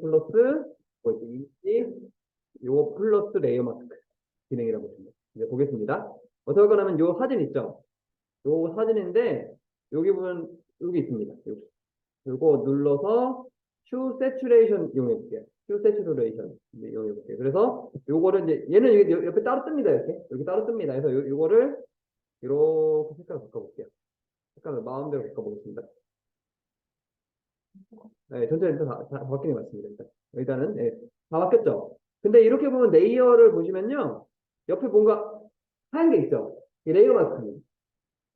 플러스 뭐 이지 요거 플러스 레이어 마스크 기능이라고 보시면. 이제 보겠습니다. 어떻게 할 거냐면 요 사진 있죠? 요 사진인데 여기 보면 여기 있습니다. 여기. 요거 눌러서 슈 세츄레이션 이용해 볼게요. 슈 세츄레이션 이용해 볼게요. 그래서 요거를 이제 얘는 여기 옆- 옆에 따로 뜹니다. 이렇게 여기 따로 뜹니다. 그래서 요, 요거를 이렇게 색깔 바꿔볼게요. 색깔을 마음대로 바꿔보겠습니다. 네, 전체는 일단 다, 다 바뀌는 게 맞습니다. 일단. 일단은 예, 다 바뀌었죠. 근데 이렇게 보면 레이어를 보시면요, 옆에 뭔가 하얀 게 있죠. 이 레이어 마스크는.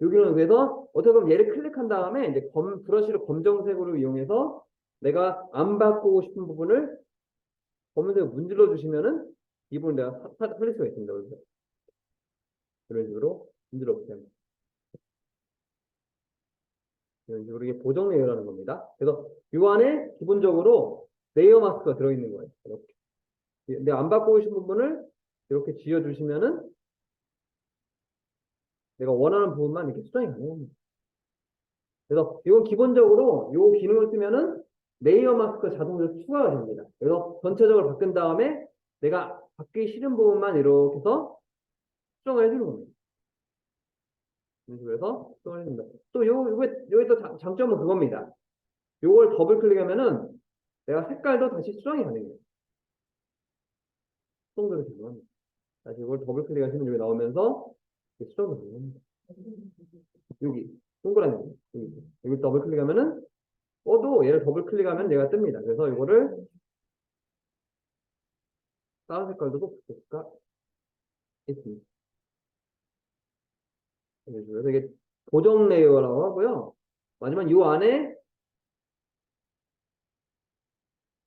여기는 그래서 어떻게 보면 얘를 클릭한 다음에 이제 검, 브러쉬를 검정색으로 이용해서 내가 안 바꾸고 싶은 부분을 검은색으로 문질러 주시면은 이 부분 내가 살릴 수가 있습니다. 그래서 이런 식으로 문질러 보세요. 이런 식으로 이게 보정 레이어라는 겁니다. 그래서 이 안에 기본적으로 레이어 마스크가 들어있는 거예요. 이렇게. 근데 안 싶은 부분을 이렇게 지어주시면은 내가 원하는 부분만 이렇게 수정이 가능합니다. 그래서 이건 기본적으로 이 기능을 쓰면은 레이어 마스크 자동으로 추가가 됩니다. 그래서 전체적으로 바꾼 다음에 내가 바뀌기 싫은 부분만 이렇게 해서 수정을 해주는 겁니다. 이런 식으로 해서 해줍니다. 또 요, 요게, 요게 또 장- 장점은 그겁니다. 요걸 더블 클릭하면은 내가 색깔도 다시 수정이 가능해요. 수정도 가능합니다. 다시 이걸 더블 클릭하시면 여기 나오면서 수정도 가능합니다. 여기 동그란 여기 여기, 더블 클릭하면은 떠도 얘를 더블 클릭하면 얘가 뜹니다. 그래서 이거를 다른 색깔도 또 붙일 수가 있습니다. 그래서 이게 보정 레이어라고 하고요. 마지막 이 안에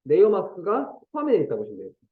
레이어 마스크가 포함이 되어 있다고 보시면 돼요.